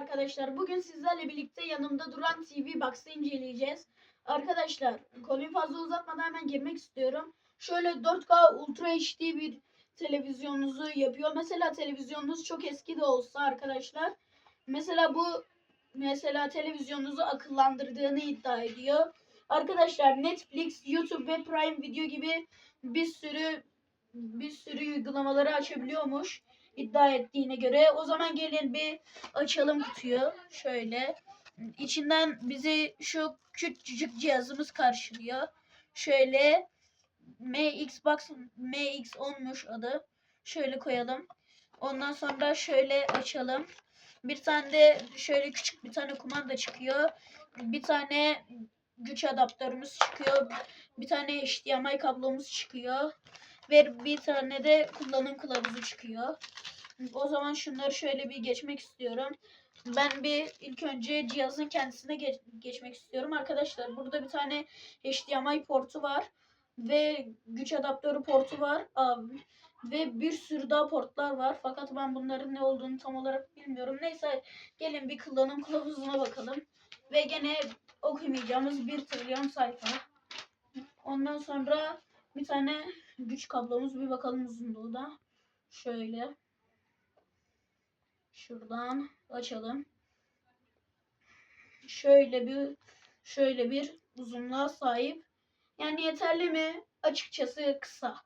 Arkadaşlar bugün sizlerle birlikte yanımda duran TV Box'ı inceleyeceğiz. Arkadaşlar konuyu fazla uzatmadan hemen girmek istiyorum. Şöyle 4K Ultra HD bir televizyonunuzu yapıyor. Mesela televizyonunuz çok eski de olsa arkadaşlar. Mesela bu mesela televizyonunuzu akıllandırdığını iddia ediyor. Arkadaşlar Netflix, YouTube ve Prime Video gibi bir sürü bir sürü uygulamaları açabiliyormuş iddia ettiğine göre. O zaman gelin bir açalım kutuyu. Şöyle. İçinden bizi şu küçücük cihazımız karşılıyor. Şöyle MXbox MX10'muş adı. Şöyle koyalım. Ondan sonra şöyle açalım. Bir tane de şöyle küçük bir tane kumanda çıkıyor. Bir tane güç adaptörümüz çıkıyor. Bir tane HDMI kablomuz çıkıyor. Ve bir tane de kullanım kılavuzu çıkıyor. O zaman şunları şöyle bir geçmek istiyorum. Ben bir ilk önce cihazın kendisine geç- geçmek istiyorum. Arkadaşlar burada bir tane HDMI portu var. Ve güç adaptörü portu var. Abi. Ve bir sürü daha portlar var. Fakat ben bunların ne olduğunu tam olarak bilmiyorum. Neyse gelin bir kullanım kılavuzuna bakalım. Ve gene okumayacağımız bir trilyon sayfa. Ondan sonra bir tane güç kablomuz bir bakalım uzunluğu da. Şöyle. Şuradan açalım. Şöyle bir şöyle bir uzunluğa sahip. Yani yeterli mi? Açıkçası kısa.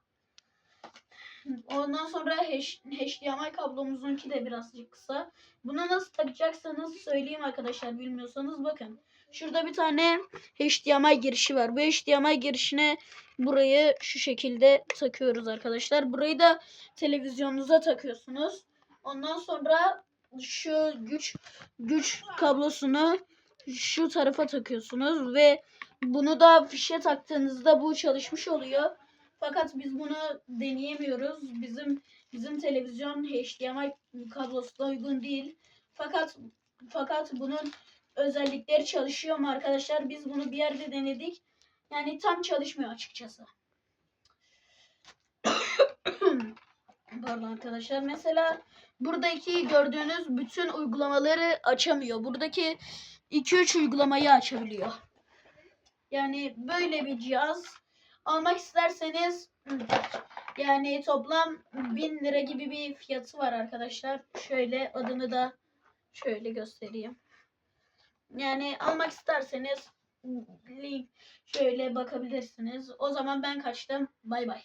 Ondan sonra HDMI kablomuzunki de birazcık kısa. Buna nasıl takacaksanız söyleyeyim arkadaşlar bilmiyorsanız bakın. Şurada bir tane HDMI girişi var. Bu HDMI girişine burayı şu şekilde takıyoruz arkadaşlar. Burayı da televizyonunuza takıyorsunuz. Ondan sonra şu güç güç kablosunu şu tarafa takıyorsunuz ve bunu da fişe taktığınızda bu çalışmış oluyor. Fakat biz bunu deneyemiyoruz. Bizim bizim televizyon HDMI kablosuna uygun değil. Fakat fakat bunun özellikleri çalışıyor mu arkadaşlar? Biz bunu bir yerde denedik. Yani tam çalışmıyor açıkçası. Pardon arkadaşlar. Mesela buradaki gördüğünüz bütün uygulamaları açamıyor. Buradaki 2-3 uygulamayı açabiliyor. Yani böyle bir cihaz almak isterseniz yani toplam 1000 lira gibi bir fiyatı var arkadaşlar. Şöyle adını da şöyle göstereyim. Yani almak isterseniz link şöyle bakabilirsiniz. O zaman ben kaçtım. Bay bay.